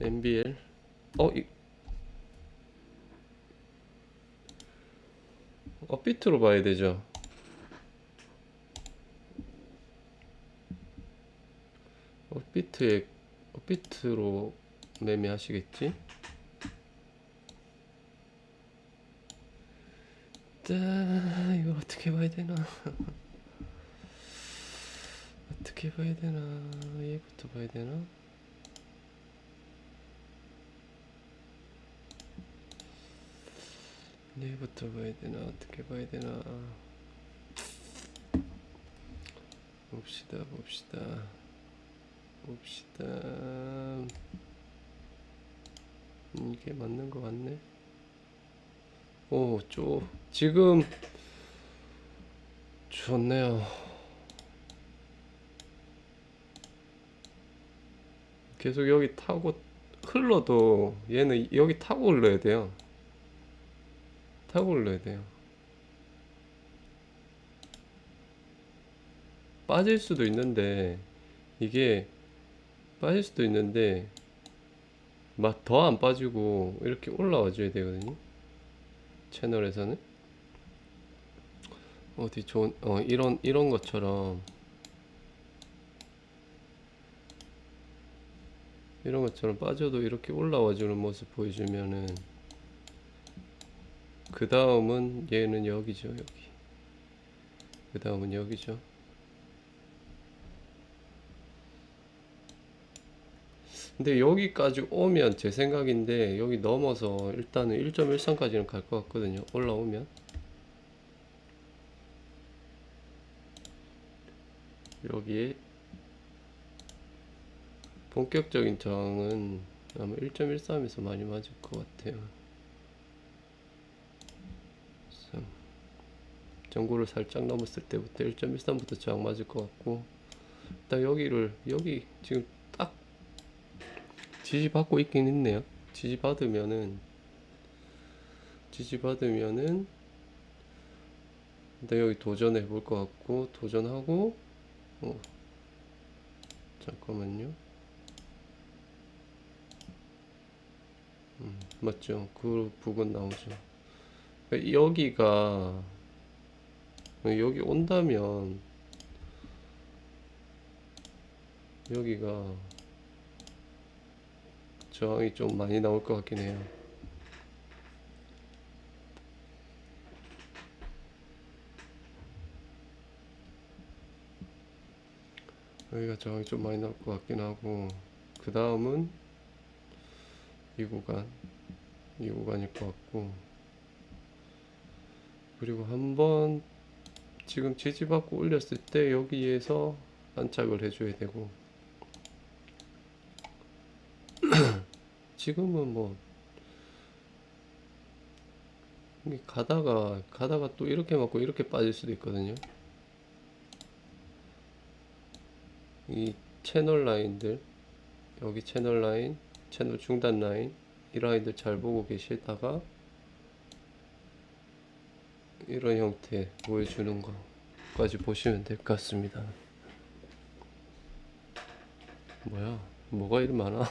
MBL 어 이, 업비트로 봐야 되죠. 업비트에 업비트로 매매하시겠지? 자, 이거 어떻게 봐야 되나? 어떻게 봐야 되나? 얘부터 봐야 되나? 얘부터 봐야 되나? 어떻게 봐야 되나? 봅시다, 봅시다, 봅시다. 음, 이게 맞는 거 같네. 오, 쪼, 지금 좋네요. 계속 여기 타고 흘러도 얘는 여기 타고 흘러야 돼요. 타고 흘러야 돼요. 빠질 수도 있는데 이게 빠질 수도 있는데 막 더 안 빠지고 이렇게 올라와 줘야 되거든요. 채널에서는 어디 좋은 어 이런 이런 것처럼 이런 것처럼 빠져도 이렇게 올라와 주는 모습 보여주면은 그 다음은 얘는 여기죠 여기. 그 다음은 여기죠. 근데 여기까지 오면 제 생각인데 여기 넘어서 일단은 1.13까지는 갈 것 같거든요. 올라오면. 여기에 본격적인 저항은 아마 1.13에서 많이 맞을 것 같아요. 그래서 전고를 살짝 넘었을 때부터 1.13부터 저항 맞을 것 같고 일단 여기를 여기 지금 딱 지지 받고 있긴 있네요. 지지 받으면은 지지 받으면은 일단 여기 도전해 볼 것 같고 도전하고 어 잠깐만요. 음, 맞죠. 그 부분 나오죠. 그러니까 여기가 여기 온다면 여기가 저항이 좀 많이 나올 것 같긴 해요. 여기가 저항이 좀 많이 나올 것 같긴 하고 그 다음은 이 구간 이 구간일 것 같고 그리고 한 번 지금 지지받고 올렸을 때 여기에서 안착을 해줘야 되고. 지금은 뭐 가다가 가다가 또 이렇게 맞고 이렇게 빠질 수도 있거든요. 이 채널 라인들 여기 채널 라인 채널 중단 라인 이 라인들 잘 보고 계시다가 이런 형태 보여주는 거까지 보시면 될 것 같습니다. 뭐야? 뭐가 이리 많아?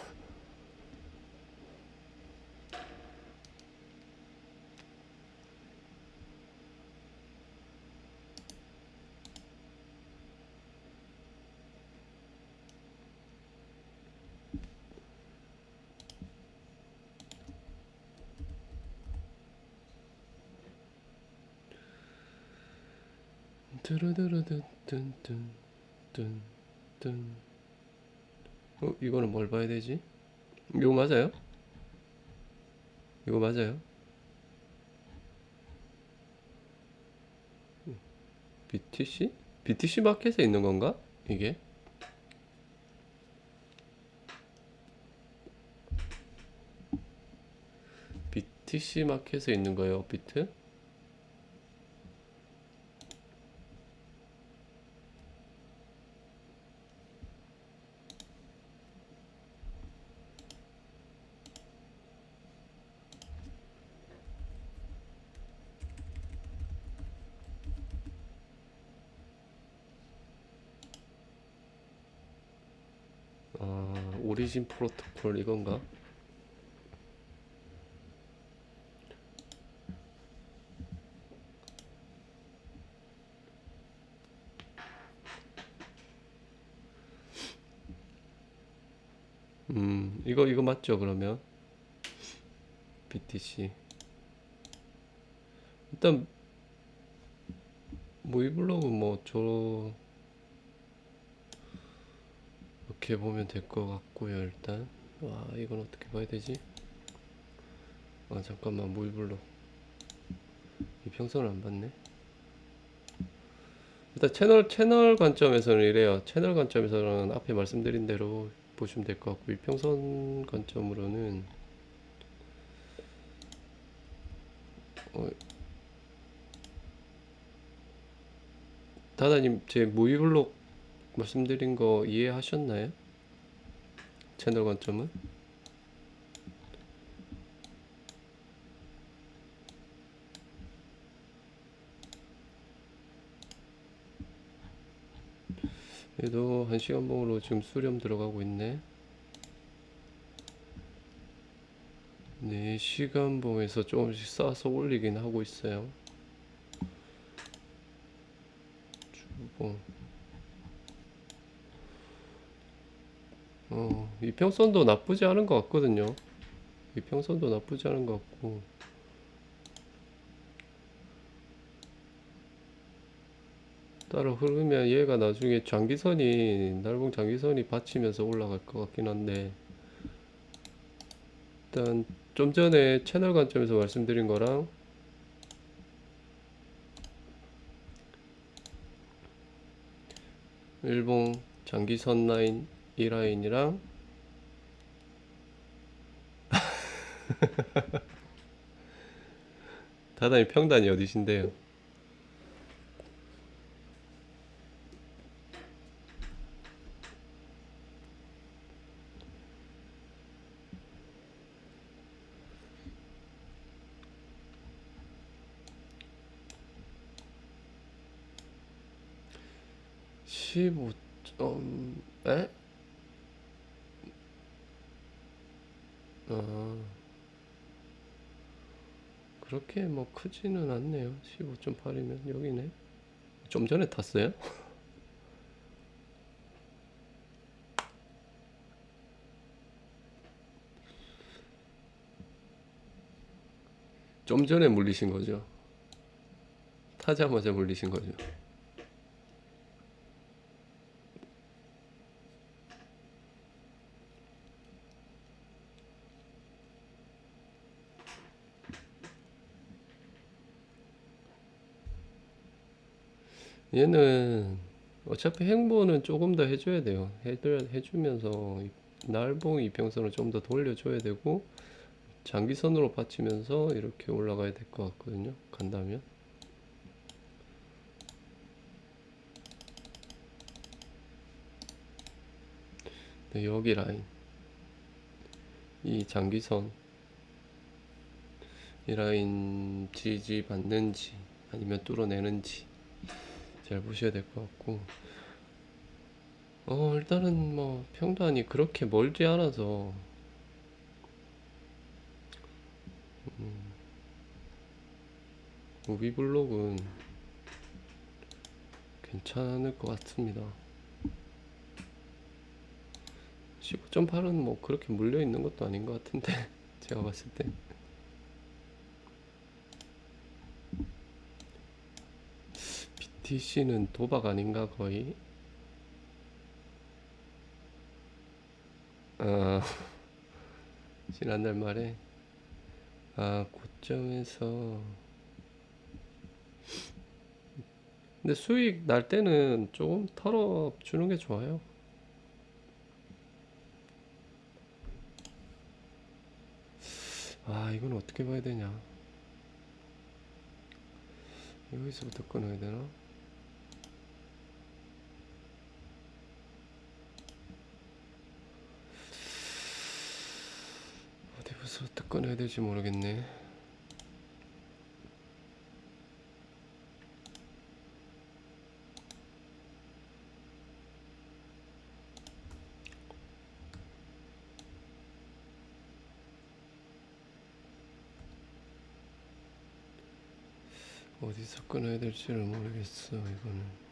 뚜루두루둔둔둔둔 어 이거는 뭘 봐야 되지? 이거 맞아요? 이거 맞아요? BTC? BTC 마켓에 있는 건가? 이게? BTC 마켓에 있는 거예요, 업비트? 오리진 프로토콜 이건가? 음 이거 이거 맞죠 그러면 BTC 일단 뭐이 블록은 뭐, 뭐 저 이렇게 보면 될 것 같고요, 일단. 와, 이건 어떻게 봐야 되지? 아, 잠깐만, 모이블로그. 이 평선을 안 봤네. 일단 채널 채널 관점에서는 이래요. 채널 관점에서는 앞에 말씀드린 대로 보시면 될 것 같고 이평선 관점으로는 어, 다다님 제 모의블록 말씀드린 거 이해하셨나요? 채널 관점은? 얘도 한 시간 봉으로 지금 수렴 들어가고 있네. 4시간 봉에서 조금씩 싸서 올리긴 하고 있어요. 주봉. 어, 이평선도 나쁘지 않은 것 같거든요. 이평선도 나쁘지 않은 것 같고. 따라 흐르면 얘가 나중에 장기선이 날봉 장기선이 받치면서 올라갈 것 같긴 한데 일단 좀 전에 채널 관점에서 말씀드린 거랑 일봉 장기선 라인 이 라인이랑 다단히 평단이 어디신데요? 십오 점 에? 아 그렇게 뭐 크지는 않네요. 15.8이면 여기네. 좀 전에 탔어요? 좀 전에 물리신 거죠? 타자마자 물리신 거죠 얘는 어차피 행보는 조금 더 해줘야 돼요. 해주면서 이 날봉 이평선을 좀 더 돌려줘야 되고 장기선으로 받치면서 이렇게 올라가야 될 것 같거든요. 간다면. 네, 여기 라인 이 장기선 이 라인 지지 받는지 아니면 뚫어내는지 잘 보셔야 될 것 같고. 어 일단은 뭐 평단이 그렇게 멀지 않아서. 음, 무비블록은 괜찮을 것 같습니다. 15.8은 뭐 그렇게 물려 있는 것도 아닌 것 같은데 제가 봤을 때 BTC는 도박 아닌가 거의? 아, 지난달 말에 아 고점에서 근데 수익 날 때는 조금 털어 주는 게 좋아요. 아 이건 어떻게 봐야 되냐? 여기서부터 끊어야 되나? 꺼내야 될지 모르겠네. 어디서 끊어야 될지를 모르겠어, 이거는.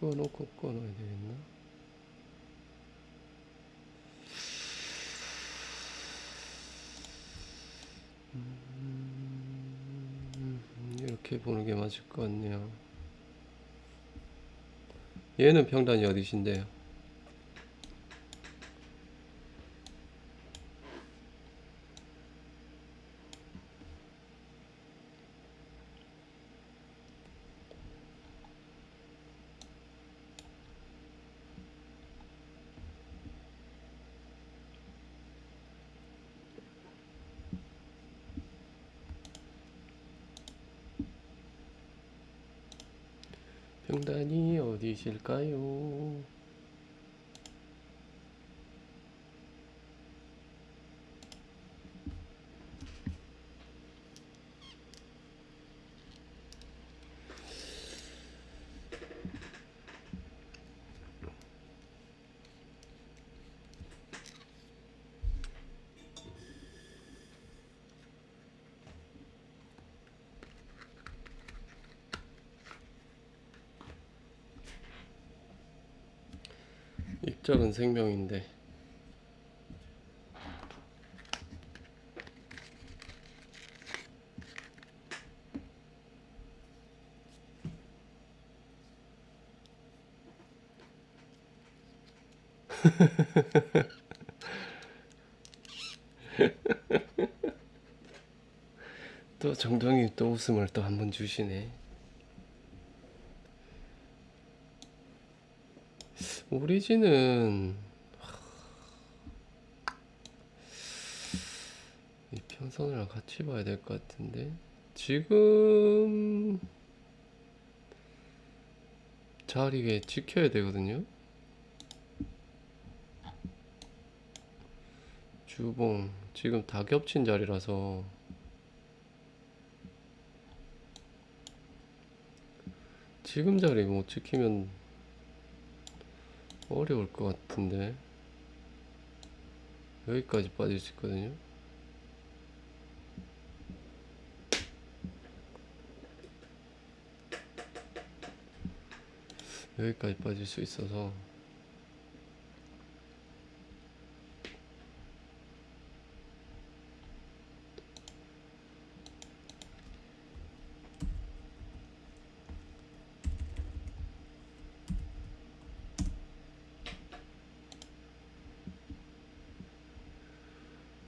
꺼놓고 꺼놔야 되겠나? 음, 이렇게 보는 게 맞을 것 같네요. 얘는 평단이 어디신데요? 평단이 어디실까요? 입장은 생명인데 또 정동이 또 웃음을 또 한 번 주시네. 오리진은 이 편선이랑 같이 봐야 될 것 같은데 지금 자리에 지켜야 되거든요. 주봉 지금 다 겹친 자리라서 지금 자리 못 지키면 어려울 것 같은데. 여기까지 빠질 수 있거든요. 여기까지 빠질 수 있어서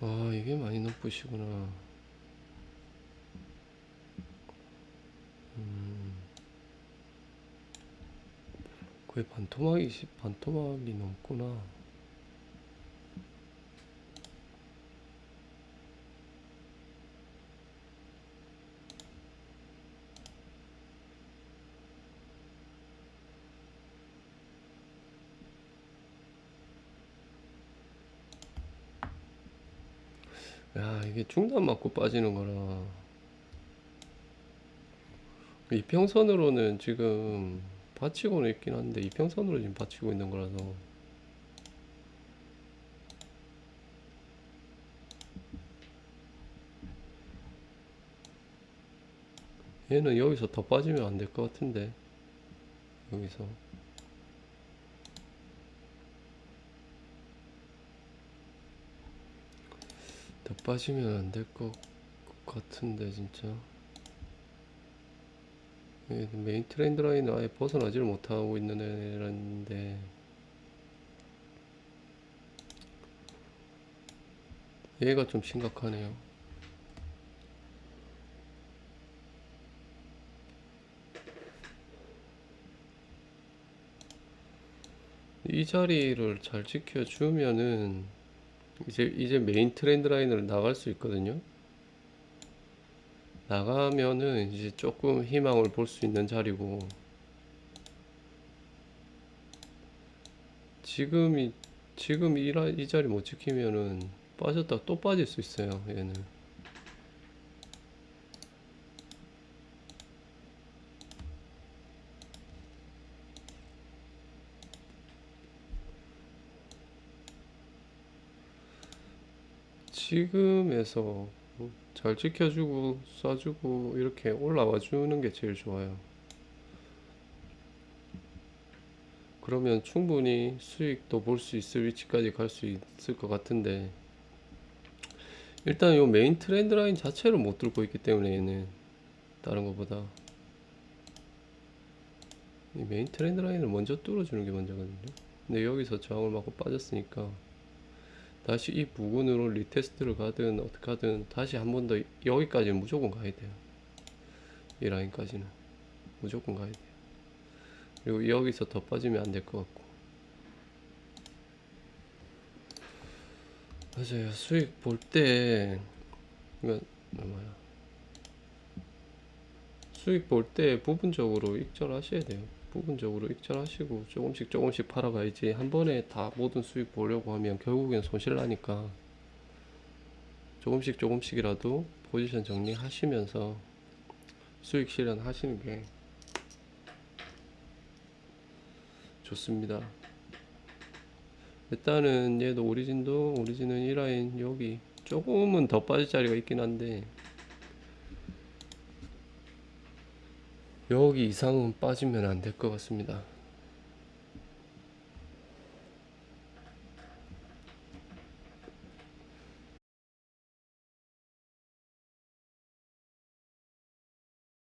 아 이게 많이 높으시구나. 음, 거의 반토막이 시- 반토막이 넘구나 야 이게 중단 맞고 빠지는 거라. 이평선으로는 지금 받치고는 있긴 한데 이평선으로 지금 받치고 있는 거라서. 얘는 여기서 더 빠지면 안 될 것 같은데 여기서 더 빠지면 안 될 것 같은데 진짜. 예, 메인 트렌드 라인을 아예 벗어나지를 못하고 있는 애라는데. 얘가 좀 심각하네요. 이 자리를 잘 지켜주면은 이제 이제 메인 트렌드 라인으로 나갈 수 있거든요. 나가면은 이제 조금 희망을 볼 수 있는 자리고 지금 이 지금 이, 라- 이 자리 못 지키면은 빠졌다 또 빠질 수 있어요. 얘는 지금에서 잘 지켜주고 쏴주고 이렇게 올라와 주는 게 제일 좋아요. 그러면 충분히 수익도 볼 수 있을 위치까지 갈 수 있을 것 같은데 일단 요 메인 트렌드 라인 자체를 못 뚫고 있기 때문에 얘는 다른 것보다 이 메인 트렌드 라인을 먼저 뚫어주는 게 먼저거든요. 근데 여기서 저항을 맞고 빠졌으니까 다시 이 부근으로 리테스트를 가든 어떻게 하든 다시 한 번 더 여기까지는 무조건 가야 돼요. 이 라인까지는 무조건 가야 돼요. 그리고 여기서 더 빠지면 안 될 것 같고 맞아요. 수익 볼때 이거 뭐야 수익 볼 때 부분적으로 익절하셔야 돼요. 부분적으로 익절하시고 조금씩 조금씩 팔아가야지 한 번에 다 모든 수익 보려고 하면 결국엔 손실 나니까 조금씩 조금씩이라도 포지션 정리하시면서 수익 실현 하시는 게 좋습니다. 일단은 얘도 오리진도 오리진은 이 라인 여기 조금은 더 빠질 자리가 있긴 한데 여기 이상은 빠지면 안 될 것 같습니다.